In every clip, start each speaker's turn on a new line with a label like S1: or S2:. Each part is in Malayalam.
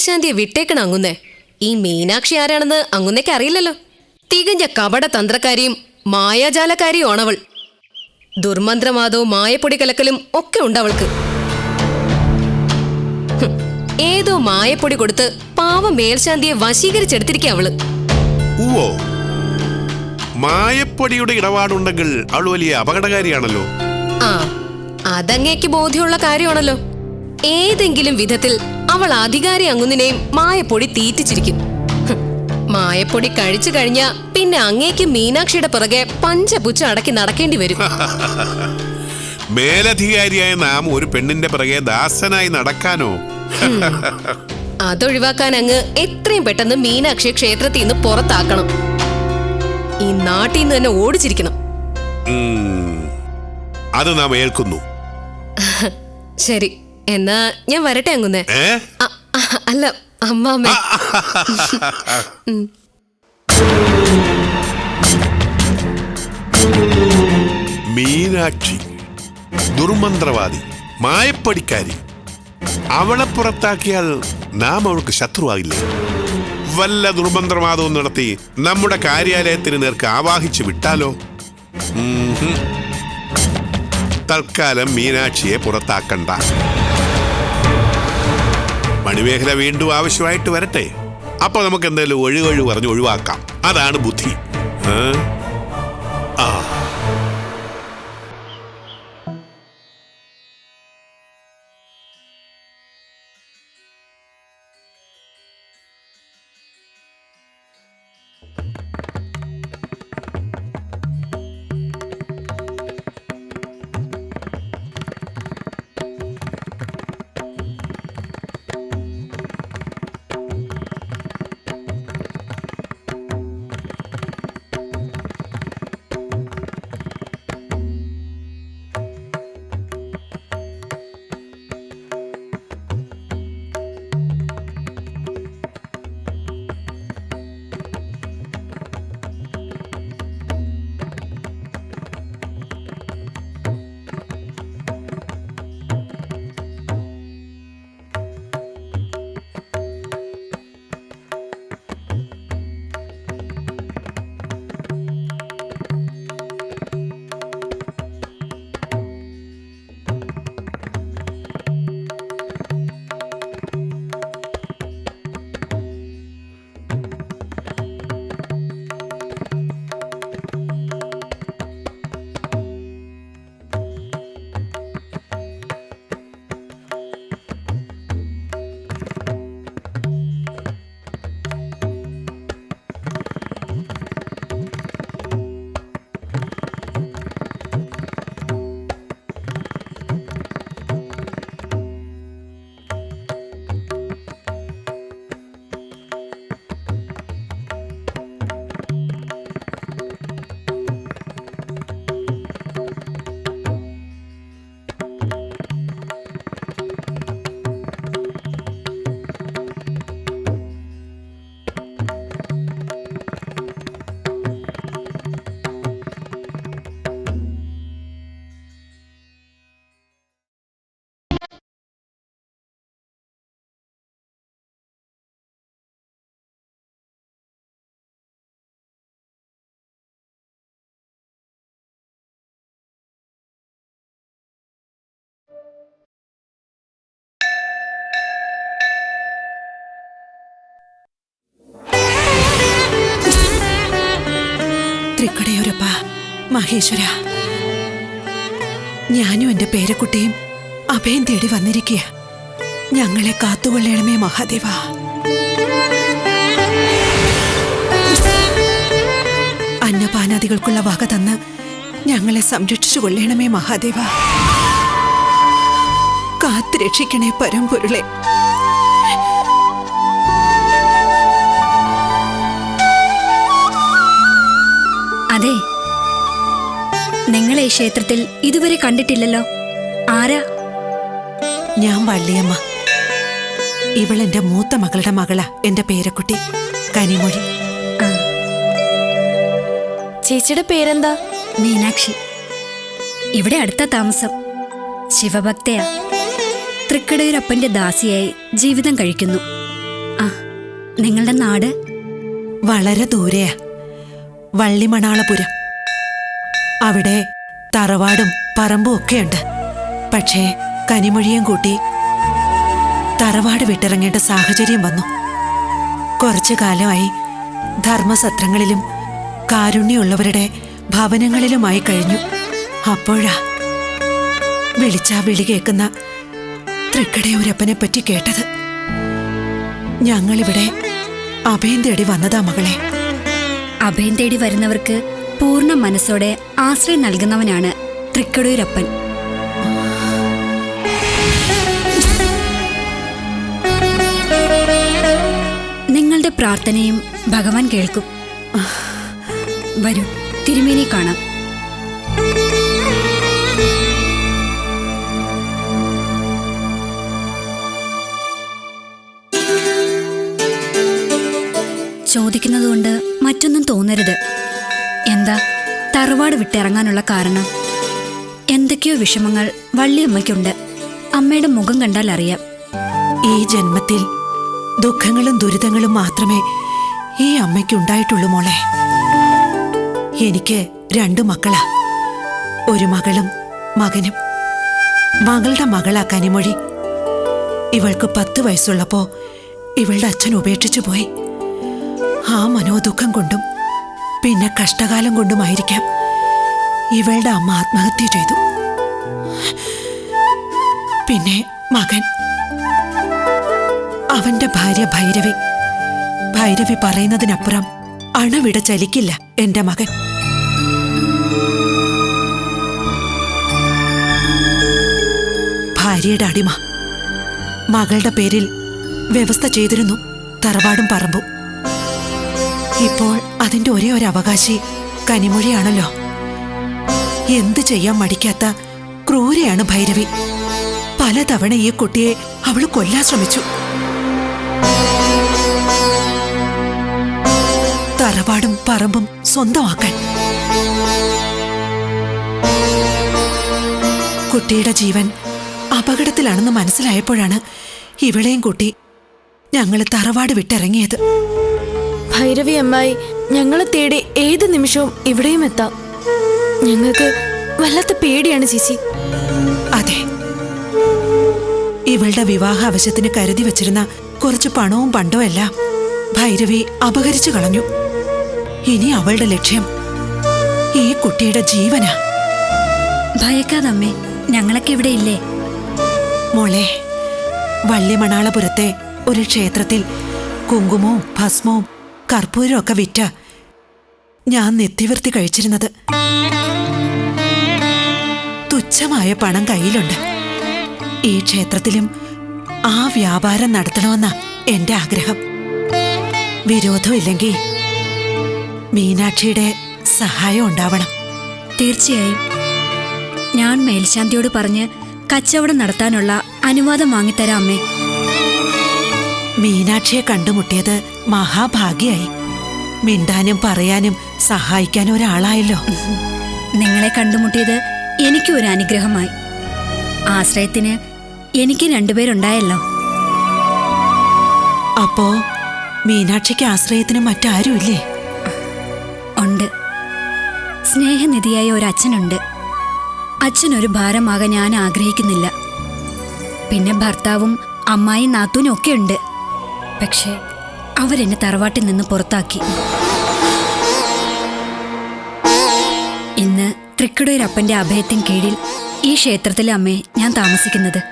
S1: മേൽശാന്തിയെ വിട്ടേക്കണം അങ്ങുന്നേ? ഈ മീനാക്ഷി ആരാണെന്ന് അങ്ങുന്നേക്ക് അറിയില്ലല്ലോ. തികഞ്ഞ കപട തന്ത്രക്കാരിയും മായാജാലക്കാരിയുമാണവൾ. ദുർമന്ത്രവാദവും മായപ്പൊടി കലക്കലും ഒക്കെ ഉണ്ടവൾക്ക്. ഏതോ മായപ്പൊടി കൊടുത്ത് പാവ മേൽശാന്തിയെ വശീകരിച്ചെടുത്തിരിക്കുക
S2: അവൾ. മായപ്പൊടിയുടെ ഇടപാടുണ്ടെങ്കിൽ അവൾ വലിയ അപകടകാരിയാണല്ലോ.
S1: ആ അതങ്ങേക്ക് ബോധ്യമുള്ള കാര്യമാണല്ലോ. ഏതെങ്കിലും വിധത്തിൽ അവൾ അധികാരി അങ്ങുന്നിനെയും മായപ്പൊടി തീറ്റിച്ചിരിക്കും. മായപ്പൊടി കഴിച്ചു കഴിഞ്ഞ പിന്നെ അങ്ങേക്ക് മീനാക്ഷിയുടെ പുറകെ പഞ്ചപുച്ച അടക്കി നടക്കേണ്ടി വരും.
S2: മേലധികാരിയായ നാം ഒരു പെണ്ണിന്റെ പുറകെ ദാസനായി നടക്കാനോ?
S1: അതൊഴിവാക്കാൻ അങ്ങ് എത്രയും പെട്ടെന്ന് മീനാക്ഷി ക്ഷേത്രത്തിൽ നിന്ന് പുറത്താക്കണം. ഈ നാട്ടിൽ നിന്ന് തന്നെ ഓടിച്ചിരിക്കണം.
S2: അത് നാം ഏൽക്കുന്നു.
S1: ശരി. എന്നാ ഞാൻ വരട്ടെ അങ്ങുന്നേ
S2: ഏ?
S1: അല്ല അമ്മാമ്മ
S2: മീനാക്ഷി ദുർമന്ത്രവാദി മായപ്പടിക്കാരി അവളെ പുറത്താക്കിയാൽ നാം അവൾക്ക് ശത്രുവാകില്ലേ? വല്ല ദുർമന്ത്രവാദവും നടത്തി നമ്മുടെ കാര്യാലയത്തിന് നേർക്ക് ആവാഹിച്ച് വിട്ടാലോ? തൽക്കാലം മീനാക്ഷിയെ പുറത്താക്കണ്ട. മണിമേഖല വീണ്ടും ആവശ്യമായിട്ട് വരട്ടെ. അപ്പൊ നമുക്ക് എന്തെങ്കിലും ഒഴികൊഴി പറഞ്ഞ് ഒഴിവാക്കാം. അതാണ് ബുദ്ധി. ആ.
S3: തൃക്കടയൂരപ്പ മഹേശ്വര. ഞാനും എന്റെ പേരക്കുട്ടിയും അഭയം തേടി വന്നിരിക്കുക ഞങ്ങളെ കാത്തുകൊള്ളണമേ മഹാദേവ. അന്നപാനാദികൾക്കുള്ള വക തന്ന് ഞങ്ങളെ സംരക്ഷിച്ചു കൊള്ളണമേ മഹാദേവ. കാത്തു രക്ഷിക്കണേ പരമ്പൊരുളെ.
S4: അതെ നിങ്ങളെ ഈ ക്ഷേത്രത്തിൽ ഇതുവരെ കണ്ടിട്ടില്ലല്ലോ. ആരാ?
S3: ഞാൻ വള്ളിയമ്മ. ഇവളെന്റെ മൂത്ത മകളുടെ മകളാ എന്റെ പേരക്കുട്ടി കനിമൊഴി.
S4: ചേച്ചിയുടെ പേരെന്താ? മീനാക്ഷി. ഇവിടെ അടുത്ത താമസം. ശിവഭക്തയാ. തൃക്കടയൂരപ്പന്റെ ദാസിയായി ജീവിതം കഴിക്കുന്നു. ആ നിങ്ങളുടെ നാട്?
S3: വളരെ ദൂരെയാ. വള്ളിമണാളപുരം. അവിടെ തറവാടും പറമ്പും ഒക്കെയുണ്ട് പക്ഷേ കനിമൊഴിയും കൂട്ടി തറവാട് വിട്ടിറങ്ങേണ്ട സാഹചര്യം വന്നു. കുറച്ചു കാലമായി ധർമ്മസത്രങ്ങളിലും കാരുണ്യമുള്ളവരുടെ ഭവനങ്ങളിലുമായി കഴിഞ്ഞു. അപ്പോഴാ വിളിച്ചാ വിളി കേൾക്കുന്ന തൃക്കടയൂരപ്പനെ പറ്റി കേട്ടത്. ഞങ്ങളിവിടെ അഭയം തേടി വന്നതാ മകളെ.
S4: അഭയം തേടി വരുന്നവർക്ക് പൂർണ മനസ്സോടെ ആശ്രയം നൽകുന്നവനാണ് തൃക്കടൂരപ്പൻ. നിങ്ങളുടെ പ്രാർത്ഥനയും ഭഗവാൻ കേൾക്കും. വരൂ തിരുമേനി കാണാം. ചോദിക്കുന്നതുകൊണ്ട് മറ്റൊന്നും തോന്നരുത്. എന്താ? തറവാട് വിട്ടിറങ്ങാനുള്ള കാരണം? എന്തൊക്കെയോ വിഷമങ്ങൾ വള്ളിയമ്മയ്ക്കുണ്ട്. അമ്മയുടെ മുഖം കണ്ടാൽ അറിയാം.
S3: ഈ ജന്മത്തിൽ ദുഃഖങ്ങളും ദുരിതങ്ങളും മാത്രമേ ഈ അമ്മയ്ക്കുണ്ടായിട്ടുള്ളൂ മോളെ. എനിക്ക് രണ്ടു മക്കളാ. ഒരു മകളും മകനും. മകളുടെ മകളാ കനിമൊഴി ഇവൾക്ക് പത്ത് വയസ്സുള്ളപ്പോ ഇവളുടെ അച്ഛൻ ഉപേക്ഷിച്ചു പോയി. ആ മനോദുഃഖം കൊണ്ടും പിന്നെ കഷ്ടകാലം കൊണ്ടുമായിരിക്കാം. ഇവളുടെ അമ്മ ആത്മഹത്യ ചെയ്തു. പിന്നെ മകൻ. അവന്റെ ഭാര്യ ഭൈരവി. ഭൈരവി പറയുന്നതിനപ്പുറം അണവിട ചലിക്കില്ല എന്റെ മകൻ. ഭാര്യയുടെ അടിമ. മകളുടെ പേരിൽ വ്യവസ്ഥ ചെയ്തിരുന്നു തറവാടും പറമ്പും. ഇപ്പോൾ അതിന്റെ ഒരേ ഒരു അവകാശി കനിമൊഴിയാണല്ലോ. എന്ത് ചെയ്യാൻ മടിക്കാത്ത ക്രൂരയാണ് ഭൈരവി. പലതവണ ഈ കുട്ടിയെ അവൾ കൊല്ലാൻ ശ്രമിച്ചു. തറവാടും പറമ്പും സ്വന്തമാക്കാൻ. കുട്ടിയുടെ ജീവൻ അപകടത്തിലാണെന്ന് മനസ്സിലായപ്പോഴാണ് ഇവളെയും കുട്ടി ഞങ്ങൾ തറവാട് വിട്ടിറങ്ങിയത്.
S5: ഭൈരവി അമ്മായി ഞങ്ങളെ തേടി ഏത് നിമിഷവും ഇവിടെയും എത്താം. ഞങ്ങൾക്ക് വല്ലാത്ത പേടിയാണ് ചേച്ചി.
S3: അതെ. ഇവളുടെ വിവാഹ ആവശ്യത്തിന് കരുതി വച്ചിരുന്ന കുറച്ച് പണവും പണ്ടോ എല്ലാം ഭൈരവി അപഹരിച്ചു കളഞ്ഞു. ഇനി അവളുടെ ലക്ഷ്യം ഈ കുട്ടിയുടെ ജീവനാ.
S4: ഭയക്കാതമ്മേ ഞങ്ങളൊക്കെ ഇവിടെ ഇല്ലേ?
S3: മോളെ വള്ളിമണാളപുരത്തെ ഒരു ക്ഷേത്രത്തിൽ കുങ്കുമവും ഭസ്മവും കർപ്പൂരവും ഒക്കെ വിറ്റ ഞാൻ നെത്തിവൃത്തി കഴിച്ചിരുന്നത്. തുച്ഛമായ പണം കയ്യിലുണ്ട്. ഈ ക്ഷേത്രത്തിലും ആ വ്യാപാരം നടത്തണമെന്നാ എന്റെ ആഗ്രഹം. വിരോധമില്ലെങ്കിൽ മീനാക്ഷിയുടെ സഹായം ഉണ്ടാവണം.
S4: തീർച്ചയായും. ഞാൻ മേൽശാന്തിയോട് പറഞ്ഞ് കച്ചവടം നടത്താനുള്ള അനുവാദം വാങ്ങിത്തരാം അമ്മേ.
S3: മീനാക്ഷിയെ കണ്ടുമുട്ടിയത് മഹാഭാഗ്യായി. മിണ്ടാനും പറയാനും സഹായിക്കാൻ ഒരാളായല്ലോ.
S4: നിങ്ങളെ കണ്ടുമുട്ടിയത് എനിക്കും ഒരു അനുഗ്രഹമായി. ആശ്രയത്തിന് എനിക്ക് രണ്ടുപേരുണ്ടായല്ലോ.
S3: അപ്പോ മീനാക്ഷിക്ക് ആശ്രയത്തിന് മറ്റാരുമില്ലേ?
S4: ഉണ്ട്. സ്നേഹനിധിയായ ഒരു അച്ഛനുണ്ട്. അച്ഛനൊരു ഭാരമാകാൻ ഞാൻ ആഗ്രഹിക്കുന്നില്ല. പിന്നെ ഭർത്താവും അമ്മായി നാത്തൂനും ഒക്കെ ഉണ്ട്. പക്ഷേ അവരെന്നെ തറവാട്ടിൽ നിന്ന് പുറത്താക്കി. ഇന്ന് തൃക്കടൂരപ്പന്റെ അഭയത്തിൻ കീഴിൽ ഈ ക്ഷേത്രത്തിലെ അമ്മേ ഞാൻ താമസിക്കുന്നത്.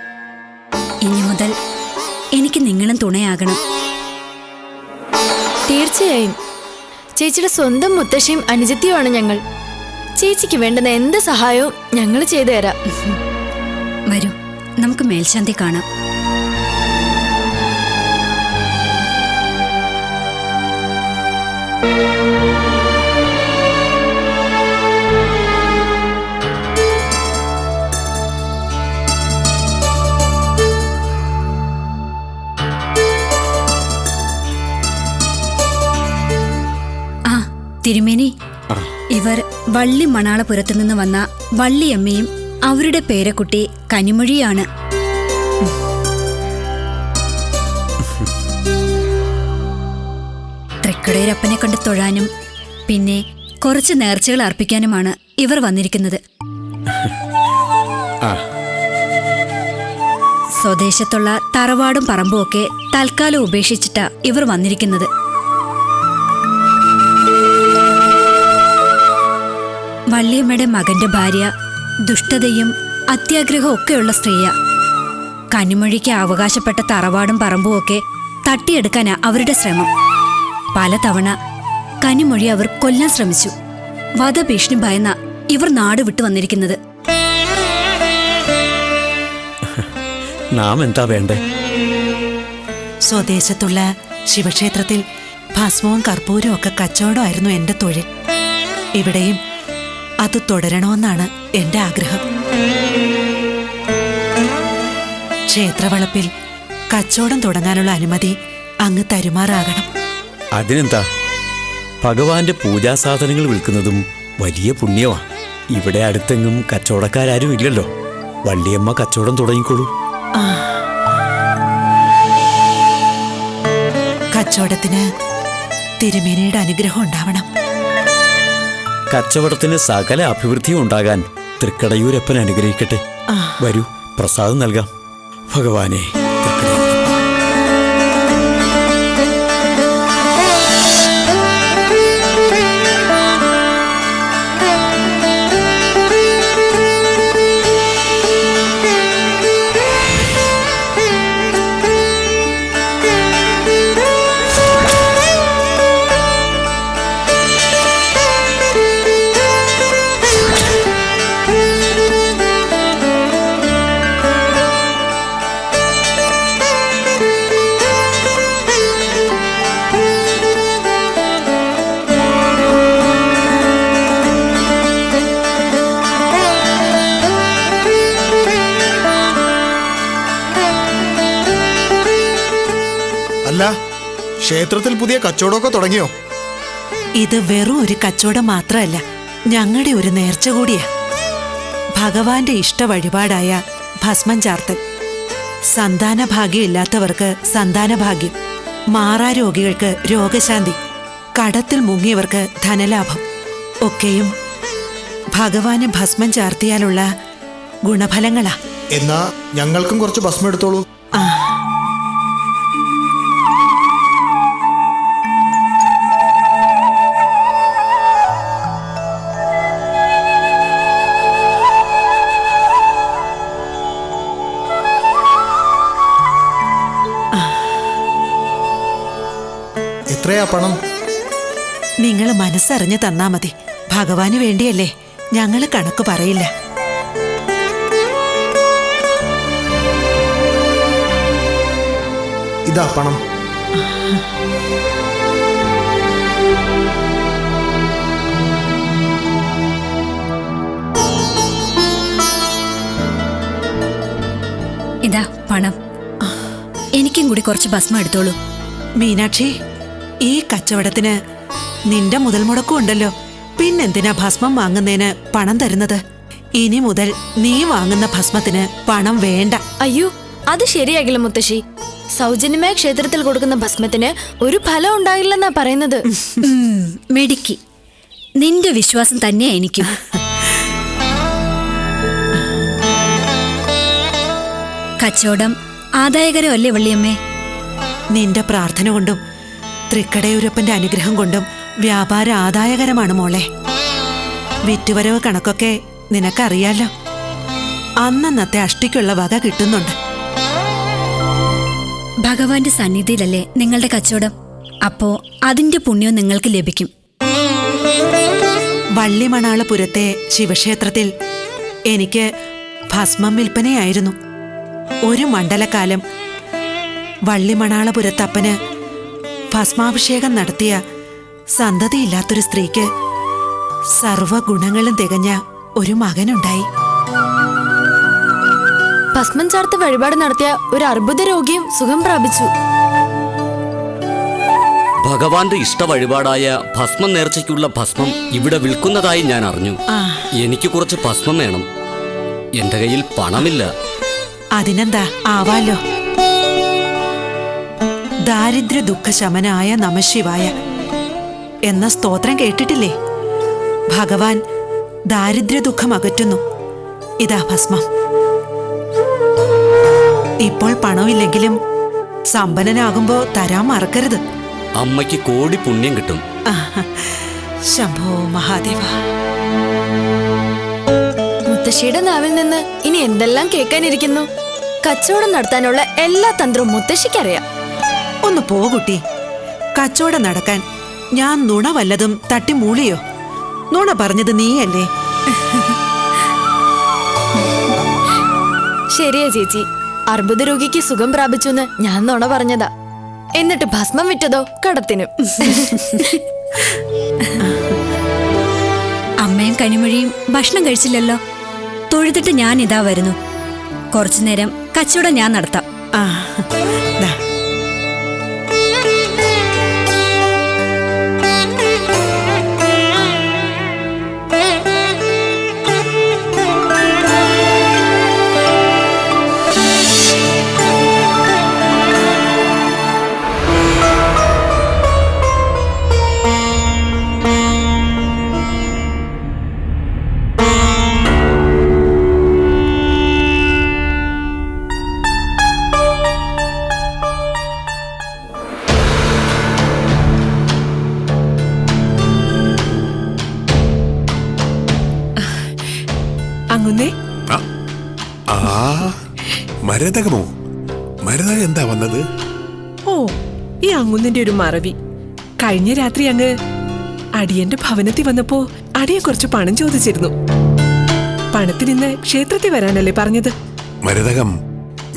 S4: ഇനി മുതൽ എനിക്ക് നിങ്ങളും തുണയാകണം.
S5: തീർച്ചയായും. ചേച്ചിയുടെ സ്വന്തം മുത്തശ്ശിയും അനുജത്തിയുമാണ് ഞങ്ങൾ. ചേച്ചിക്ക് വേണ്ടുന്ന എന്ത് സഹായവും ഞങ്ങൾ ചെയ്തു തരാം.
S4: വരൂ നമുക്ക് മേൽശാന്തി കാണാം. തിരുമേനി. ഇവർ വള്ളി മണാളപുരത്തു നിന്ന് വന്ന വള്ളിയമ്മയും അവരുടെ പേരക്കുട്ടി കനിമൊഴിയാണ്. തൃക്കടയൂരപ്പനെ കണ്ട് തൊഴാനും പിന്നെ കുറച്ച് നേർച്ചകൾ അർപ്പിക്കാനുമാണ് ഇവർ വന്നിരിക്കുന്നത്. സ്വദേശത്തുള്ള തറവാടും പറമ്പും ഒക്കെ തൽക്കാലം ഉപേക്ഷിച്ചിട്ടാ ഇവർ വന്നിരിക്കുന്നത്. വള്ളിയമ്മയുടെ മകന്റെ ഭാര്യ ദുഷ്ടതയും അത്യാഗ്രഹവും ഒക്കെയുള്ള സ്ത്രീയാ. കനിമൊഴിക്ക് അവകാശപ്പെട്ട തറവാടും പറമ്പും ഒക്കെ തട്ടിയെടുക്കാനാ അവരുടെ ശ്രമം. പലതവണ കനിമൊഴി അവർ കൊല്ലാൻ ശ്രമിച്ചു. വധഭീഷണി ഭയന്ന ഇവർ നാട് വിട്ടു വന്നിരിക്കുന്നത്.
S6: നാം എന്താ വേണ്ടേ?
S3: സ്വദേശത്തുള്ള ശിവക്ഷേത്രത്തിൽ ഭസ്മവും കർപ്പൂരവും ഒക്കെ കച്ചവടമായിരുന്നു എന്റെ തൊഴിൽ. ഇവിടെയും അത് തുടരണമെന്നാണ് എന്റെ ആഗ്രഹം. ക്ഷേത്രവളപ്പിൽ കച്ചവടം തുടങ്ങാനുള്ള അനുമതി അങ്ങ് തരുമാറാകണം.
S6: അതിനെന്താ? ഭഗവാന്റെ പൂജാസാധനങ്ങൾ വിൽക്കുന്നതും വലിയ പുണ്യമാണ് ഇവിടെ അടുത്തെങ്ങും കച്ചവടക്കാരും ഇല്ലല്ലോ. വള്ളിയമ്മ കച്ചവടം തുടങ്ങിക്കോളൂ.
S3: കച്ചവടത്തിന് തിരുമേനയുടെ അനുഗ്രഹം ഉണ്ടാവണം.
S6: കച്ചവടത്തിന് സകല അഭിവൃദ്ധിയും ഉണ്ടാകാൻ തൃക്കടയൂരപ്പൻ അനുഗ്രഹിക്കട്ടെ. വരൂ പ്രസാദം നൽകാം. ഭഗവാനെ
S7: ക്ഷേത്രത്തിൽ പുതിയ കച്ചവടമൊക്കെ തുടങ്ങിയോ?
S3: ഇത് വെറും ഒരു കച്ചവടം മാത്രമല്ല ഞങ്ങളുടെ ഒരു നേർച്ച കൂടിയാ. ഭഗവാന്റെ ഇഷ്ട വഴിപാടായ ഭസ്മം ചാർത്തൽ സന്താനഭാഗ്യം ഇല്ലാത്തവർക്ക് സന്താനഭാഗ്യം മാറാ രോഗികൾക്ക് രോഗശാന്തി. കടത്തിൽ മുങ്ങിയവർക്ക് ധനലാഭം. ഒക്കെയും ഭഗവാന് ഭസ്മം ചാർത്തിയാലുള്ള ഗുണഫലങ്ങളാ.
S7: എന്നാ ഞങ്ങൾക്കും കുറച്ച് ഭസ്മം എടുത്തോളൂ.
S3: ആ മനസ്സറിഞ്ഞ് തന്നാ മതി. ഭഗവാന് വേണ്ടിയല്ലേ ഞങ്ങൾ കണക്ക് പറയില്ല.
S7: ഇതാ പണം.
S4: ഇതാ പണം. എനിക്കും കൂടി കുറച്ച് ഭസ്മം എടുത്തോളൂ.
S3: മീനാക്ഷി ഈ കച്ചവടത്തിന് നിന്റെ മുതൽ മുടക്കും ഉണ്ടല്ലോ. പിന്നെന്തിനാ ഭസ്മം വാങ്ങുന്നതിന് പണം തരുന്നത്? ഇനി മുതൽ നീ വാങ്ങുന്ന ഭസ്മത്തിന് പണം വേണ്ട.
S5: അയ്യോ അത് ശരിയാകില്ല മുത്തശ്ശി. സൗജന്യമായ ക്ഷേത്രത്തിൽ കൊടുക്കുന്ന ഭസ്മത്തിന് ഒരു ഫലം ഉണ്ടാകില്ലെന്നാ പറയുന്നത്.
S4: മെഡിക്കി നിന്റെ വിശ്വാസം തന്നെയാ എനിക്കും കച്ചവടം ആദായകരമല്ലേ വള്ളിയമ്മേ?
S3: നിന്റെ പ്രാർത്ഥന കൊണ്ടും തൃക്കടയൂരപ്പന്റെ അനുഗ്രഹം കൊണ്ടും വ്യാപാരം ആദായകരമാണ് മോളെ. വിറ്റുവരവ് കണക്കൊക്കെ നിനക്കറിയാലോ. അന്നന്നത്തെ അഷ്ടിക്കുള്ള വക കിട്ടുന്നുണ്ട്.
S4: ഭഗവാന്റെ സന്നിധിയിലല്ലേ നിങ്ങളുടെ കച്ചവടം? അപ്പോ അതിന്റെ പുണ്യം നിങ്ങൾക്ക് ലഭിക്കും.
S3: വള്ളിമണാളപുരത്തെ ശിവക്ഷേത്രത്തിൽ എനിക്ക് ഭസ്മം വിൽപ്പനയായിരുന്നു. ഒരു മണ്ഡലക്കാലം വള്ളിമണാളപുരത്തപ്പന് ഭസ്മാഭിഷേകം നടത്തിയ സന്തതിയില്ലാത്തൊരു സ്ത്രീക്ക് സർവഗുണങ്ങളും തികഞ്ഞ ഒരു മകനുണ്ടായി.
S5: ഭസ്മം ചാർത്ത് വഴിപാട് നടത്തിയ ഒരു അർബുദ രോഗിയും സുഖം പ്രാപിച്ചു.
S8: ഭഗവാന്റെ ഇഷ്ട വഴിപാടായ ഭസ്മം നേർച്ചയ്ക്കുള്ള ഭസ്മം ഇവിടെ വിൽക്കുന്നതായി ഞാൻ അറിഞ്ഞു. എനിക്ക് കുറച്ച് ഭസ്മം വേണം. എന്റെ കയ്യിൽ പണമില്ല.
S3: അതിനെന്താ? ആവാലോ. ദാരിദ്ര്യ ദുഃഖശമനായ നമശിവായ എന്ന സ്തോത്രം കേട്ടിട്ടില്ലേ? ഭഗവാൻ ദാരിദ്ര്യ ദുഃഖം അകറ്റുന്നു ഇതാ ഭസ്മം. ഇപ്പോൾ പണമില്ലെങ്കിലും സമ്പന്നനാകുമ്പോ തരാൻ മറക്കരുത്.
S8: അമ്മയ്ക്ക് കോടി പുണ്യം കിട്ടും.
S3: ശംഭോ മഹാദേവ.
S5: മുത്തശ്ശിയുടെ നാവിൽ നിന്ന് ഇനി എന്തെല്ലാം കേൾക്കാനിരിക്കുന്നു? കച്ചവടം നടത്താനുള്ള എല്ലാ തന്ത്രവും മുത്തശ്ശിക്കറിയാം.
S3: ഒന്ന് പോ കുട്ടി. കച്ചവടം നടക്കാൻ ഞാൻ നുണ വല്ലതും തട്ടി മൂളിയോ? നുണ പറഞ്ഞത് നീയല്ലേ?
S5: ശരിയാ ചേച്ചി. അർബുദ രോഗിക്ക് സുഖം പ്രാപിച്ചുന്ന് ഞാൻ നുണ പറഞ്ഞതാ. എന്നിട്ട് ഭസ്മം വിറ്റതോ? കടത്തിനും.
S4: അമ്മയും കനിമൊഴിയും ഭക്ഷണം കഴിച്ചില്ലല്ലോ? തൊഴുതിട്ട് ഞാൻ ഇതാ വരുന്നു. കുറച്ചു നേരം കച്ചവടം ഞാൻ നടത്താം.
S3: ആ ദാ.
S9: അങ്ങുന്നിന്റെ ഒരു മറവി. കഴിഞ്ഞ രാത്രി അങ്ങ് അടിയന്റെ ഭവനത്തിൽ വന്നപ്പോ അടിയെ കുറച്ച് പണം ചോദിച്ചിരുന്നു. പണത്തിനിന്ന് ക്ഷേത്രത്തിൽ വരാനല്ലേ പറഞ്ഞത്?
S2: മരതകം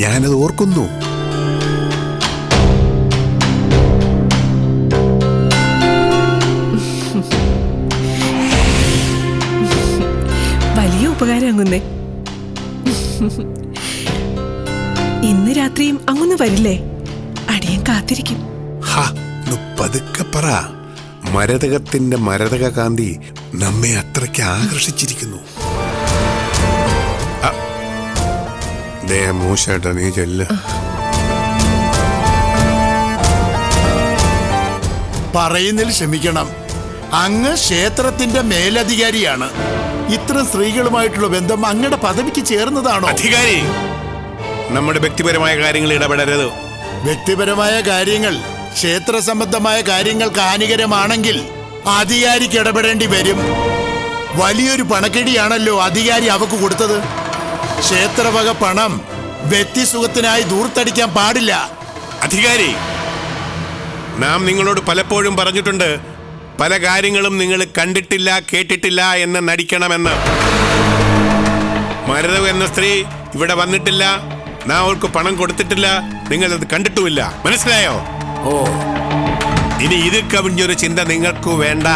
S2: ഞാനത് ഓർക്കുന്നു.
S9: വലിയ ഉപകാരം അങ്ങുന്നേ. ഇന്ന് രാത്രിയും അങ്ങൊന്ന് വരില്ലേ? അടിയൻ കാത്തിരിക്കും.
S2: പതുക്കെ പറ. മരതകത്തിന്റെ മരതക കാന്തി നമ്മെ അത്രയ്ക്ക് ആകർഷിച്ചിരിക്കുന്നു. മൂശേട്ടാ നീ ചെല്ല.
S7: പറയുന്നതിൽ ക്ഷമിക്കണം. അങ്ങ് ക്ഷേത്രത്തിന്റെ മേലധികാരിയാണ്. ഇത്തരം സ്ത്രീകളുമായിട്ടുള്ള ബന്ധം അങ്ങയുടെ പദവിക്ക് ചേർന്നതാണോ?
S2: അധികാരി നമ്മുടെ വ്യക്തിപരമായ കാര്യങ്ങൾ ഇടപെടരുത്.
S7: വ്യക്തിപരമായ കാര്യങ്ങൾ ക്ഷേത്ര സംബന്ധമായ കാര്യങ്ങൾക്ക് ഹാനികരമാണെങ്കിൽ അധികാരിക്ക് ഇടപെടേണ്ടി വരും. വലിയൊരു പണക്കെടിയാണല്ലോ അധികാരി അവക്ക് കൊടുത്തത്. ക്ഷേത്രവക പണം വ്യക്തിസുഖത്തിനായി ദൂർത്തടിക്കാൻ പാടില്ല.
S2: അധികാരി നാം നിങ്ങളോട് പലപ്പോഴും പറഞ്ഞിട്ടുണ്ട് പല കാര്യങ്ങളും നിങ്ങൾ കണ്ടിട്ടില്ല കേട്ടിട്ടില്ല എന്ന് നടിക്കണമെന്ന്. മരതവ് എന്ന സ്ത്രീ ഇവിടെ വന്നിട്ടില്ല നാം അവൾക്ക് പണം കൊടുത്തിട്ടില്ല നിങ്ങൾ അത് കണ്ടിട്ടുമില്ല. മനസ്സിലായോ?
S8: ഓ.
S2: ഇനി ഇതിൽ കവിഞ്ഞൊരു ചിന്ത നിങ്ങൾക്ക് വേണ്ട.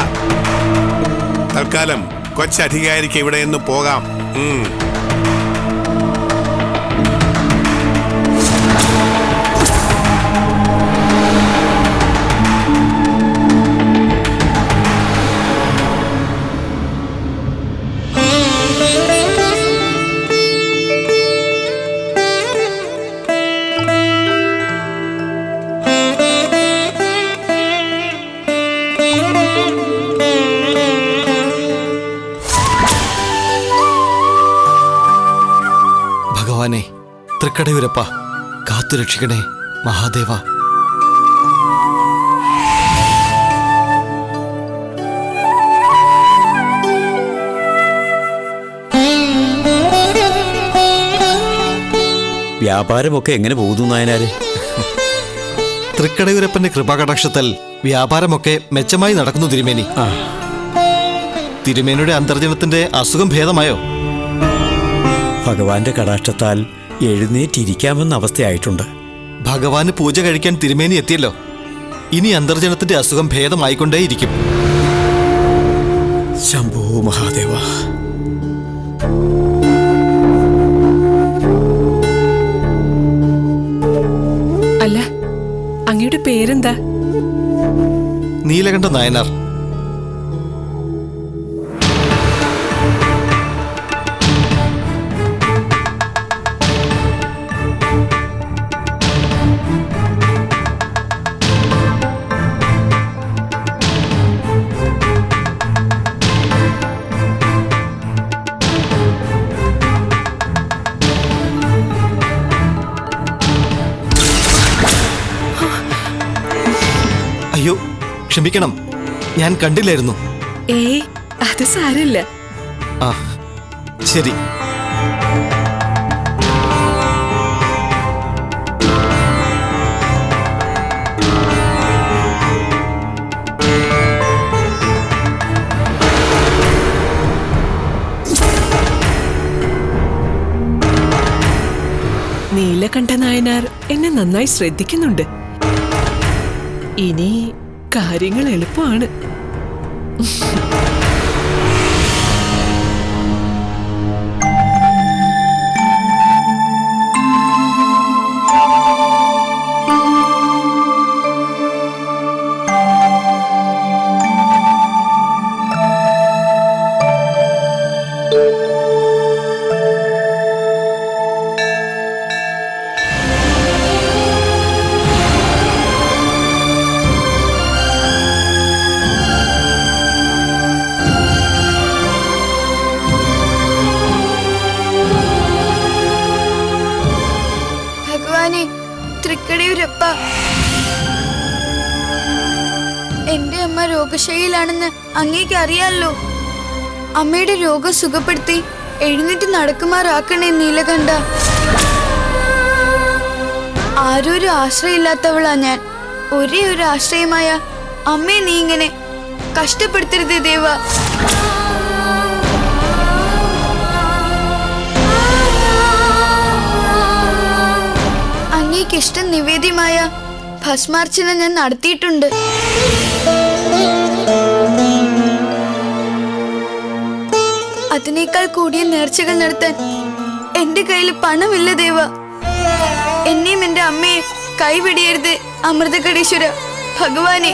S2: തൽക്കാലം കൊച്ചധികാരിക്ക് ഇവിടെ നിന്ന് പോകാം
S10: കാത്തുരക്ഷിക്കണേ മഹാദേവ.
S6: വ്യാപാരമൊക്കെ എങ്ങനെ പോകുന്നു നായനാര്?
S10: തൃക്കടയൂരപ്പന്റെ കൃപാകടാക്ഷത്താൽ വ്യാപാരമൊക്കെ മെച്ചമായി നടക്കുന്നു തിരുമേനി. തിരുമേനിയുടെ അന്തർജനത്തിന്റെ അസുഖം ഭേദമായോ?
S6: ഭഗവാന്റെ കടാക്ഷത്താൽ എഴുന്നേറ്റിരിക്കാമെന്ന അവസ്ഥയായിട്ടുണ്ട്.
S10: ഭഗവാന് പൂജ കഴിക്കാൻ തിരുമേനി എത്തിയല്ലോ. ഇനി അന്തർജനത്തിന്റെ അസുഖം ഭേദമായിക്കൊണ്ടേയിരിക്കും.
S6: ശംഭു മഹാദേവ.
S9: അല്ല അങ്ങയുടെ പേരെന്താ?
S10: നീലകണ്ഠ നായനാർ. ക്ഷമിക്കണം. ഞാൻ കണ്ടില്ലായിരുന്നു.
S9: ഏയ് അത് സാരമില്ല.
S10: ആ ശരി.
S9: നീലകണ്ഠ നായനാർ എന്നെ നന്നായി ശ്രദ്ധിക്കുന്നുണ്ട്. ഇനി കാര്യങ്ങൾ എളുപ്പമാണ്.
S11: രോഗശൈലിയിലാണെന്ന് അങ്ങേക്ക് അറിയാലോ. അമ്മയുടെ രോഗം സുഖപ്പെടുത്തി എഴുന്നേറ്റ് നടക്കുമാറാക്കണേ നീലകണ്ഠ. ആരൊരു ആശ്രയമില്ലാത്തവളാ ഞാൻ. ഒരേ ഒരു ആശ്രയമായ അമ്മയെ നീ ഇങ്ങനെ കഷ്ടപ്പെടുത്തരുത് ദേവ. അങ്ങേക്കിഷ്ടം നിവേദ്യമായ ഭസ്മാർച്ചന ഞാൻ നടത്തിയിട്ടുണ്ട്. അതിനേക്കാൾ കൂടിയ നേർച്ചകൾ നടത്താൻ എന്റെ കയ്യിൽ പണമില്ല ദേവ. എന്നെയും എന്റെ അമ്മയെ കൈവിടിയരുത് അമൃതകടീശ്വര ഭഗവാനെ.